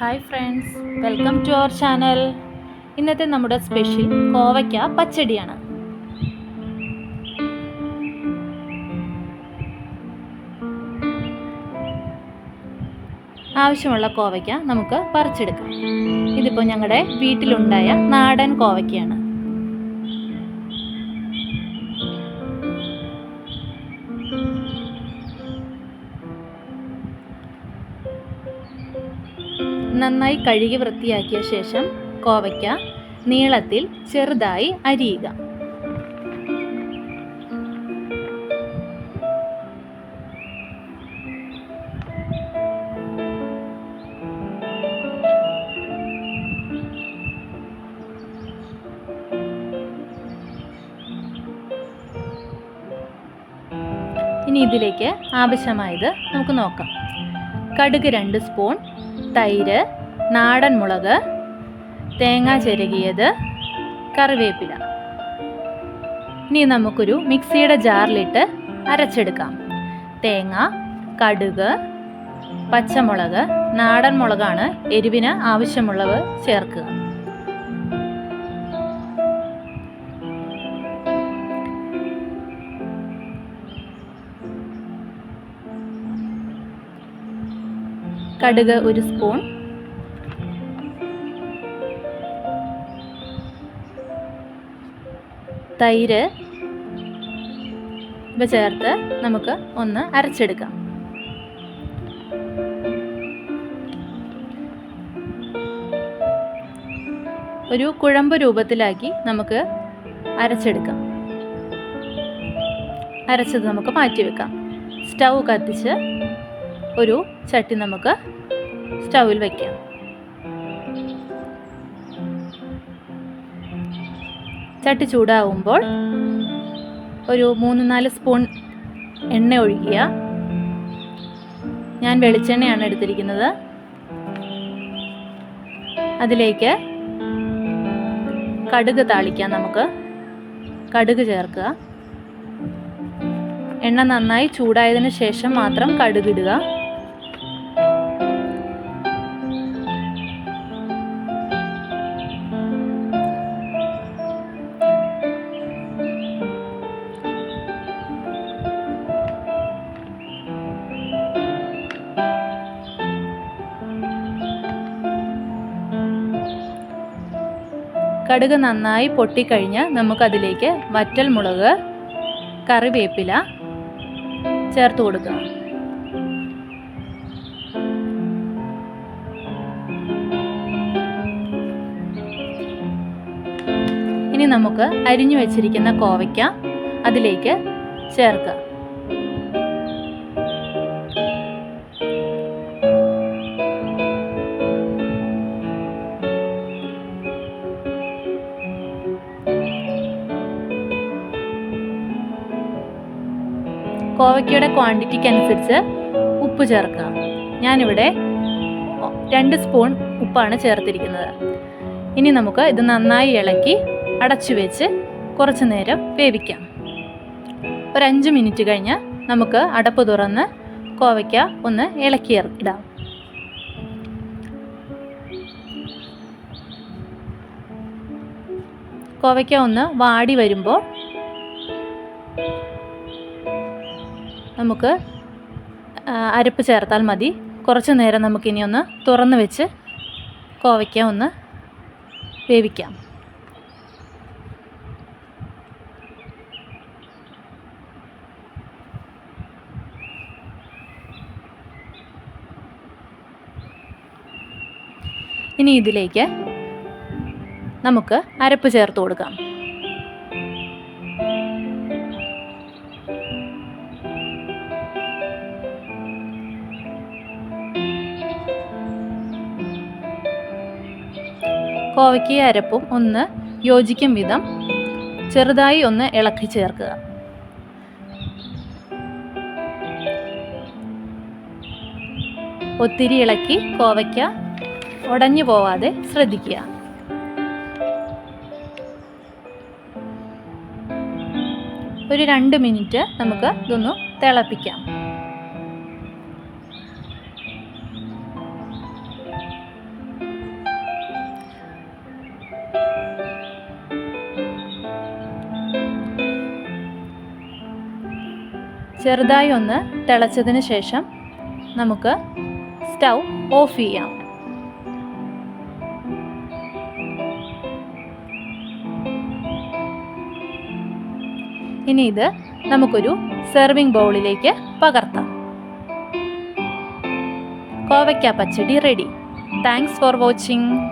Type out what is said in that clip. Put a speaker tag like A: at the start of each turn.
A: Hi friends welcome to our channel. ഇന്നത്തെ നമ്മുടെ special കോവയ്ക്ക പച്ചടിയാണ്. ആവശ്യമുള്ള കോവയ്ക്ക നമുക്ക് പറിച്ചെടുക്കാം. ഇതിപ്പോൾ ഞങ്ങളുടെ വീട്ടിലുണ്ടായ നാടൻ കോവയ്ക്കയാണ്. നന്നായി കഴുകി വൃത്തിയാക്കിയ ശേഷം കോവയ്ക്ക നീളത്തിൽ ചെറുതായി അരിയുക. ഇനി ഇതിലേക്ക് ആവശ്യമായത് നമുക്ക് നോക്കാം. കടുക് രണ്ട് സ്പൂൺ തൈര് നാടൻ മുളക് തേങ്ങ ചിരകിയത് കറിവേപ്പില. ഇനി നമുക്കൊരു മിക്സിയുടെ ജാറിലിട്ട് അരച്ചെടുക്കാം. തേങ്ങ കടുക് പച്ചമുളക് നാടൻ മുളകാണ് എരിവിന് ആവശ്യമുള്ളവ ചേർക്കുക. കടുക് ഒരു സ്പൂൺ. തൈര്. ഇവ ചേർത്ത് നമുക്ക് ഒന്ന് അരച്ചെടുക്കാം. ഒരു കുഴമ്പ് രൂപത്തിലാക്കി നമുക്ക് അരച്ചെടുക്കാം. അരച്ചത് നമുക്ക് മാറ്റി വെക്കാം സ്റ്റൗ കത്തിച്ച് ഒരു ചട്ടി നമുക്ക് സ്റ്റൗവിൽ വയ്ക്കാം ചട്ടി ചൂടാവുമ്പോൾ ഒരു മൂന്ന് നാല് സ്പൂൺ എണ്ണ ഒഴിക്കുക. ഞാൻ വെളിച്ചെണ്ണയാണ് എടുത്തിരിക്കുന്നത്. അതിലേക്ക് കടുക് താളിക്കാം നമുക്ക്. കടുക് ചേർക്കുക. എണ്ണ നന്നായി ചൂടായതിനു ശേഷം മാത്രം കടുകിടുക കടുക് നന്നായി പൊട്ടിക്കഴിഞ്ഞ് നമുക്കതിലേക്ക് വറ്റൽ മുളക് കറിവേപ്പില ചേർത്ത് കൊടുക്കണം ഇനി നമുക്ക് അരിഞ്ഞു വെച്ചിരിക്കുന്ന കോവയ്ക്ക അതിലേക്ക് ചേർക്കാം. കോവയ്ക്കയുടെ ക്വാണ്ടിറ്റിക്ക് അനുസരിച്ച് ഉപ്പ് ചേർക്കുക. ഞാനിവിടെ രണ്ട് സ്പൂൺ ഉപ്പാണ് ചേർത്തിരിക്കുന്നത്. ഇനി നമുക്ക് ഇത് നന്നായി ഇളക്കി അടച്ചു വെച്ച് കുറച്ച് നേരം വേവിക്കാം. ഒരു അഞ്ച് മിനിറ്റ് കഴിഞ്ഞ് നമുക്ക് അടപ്പ് തുറന്ന് കോവയ്ക്ക ഒന്ന് ഇളക്കി ഇടാം. കോവയ്ക്ക ഒന്ന് വാടി വരുമ്പോൾ നമുക്ക് അരപ്പ് ചേർത്താൽ മതി. കുറച്ച് നേരം നമുക്കിനി ഒന്ന് തുറന്ന് വെച്ച് കോവയ്ക്ക ഒന്ന് വേവിക്കാം. ഇനി ഇതിലേക്ക് നമുക്ക് അരപ്പ് ചേർത്ത് കൊടുക്കാം. കോവയ്ക്ക് അരപ്പും ഒന്ന് യോജിക്കും വിധം ചെറുതായി ഒന്ന് ഇളക്കി ചേർക്കുക. ഒത്തിരി ഇളക്കി കോവയ്ക്ക ഉടഞ്ഞു പോവാതെ ശ്രദ്ധിക്കുക. ഒരു രണ്ട് മിനിറ്റ് നമുക്ക് ഇതൊന്ന് തിളപ്പിക്കാം. ചെറുതായി ഒന്ന് തിളച്ചതിന് ശേഷം നമുക്ക് സ്റ്റൗ ഓഫ് ചെയ്യാം. ഇനി ഇത് നമുക്കൊരു സെർവിങ് ബൗളിലേക്ക് പകർത്താം. കോവയ്ക്ക pachadi ready thanks for watching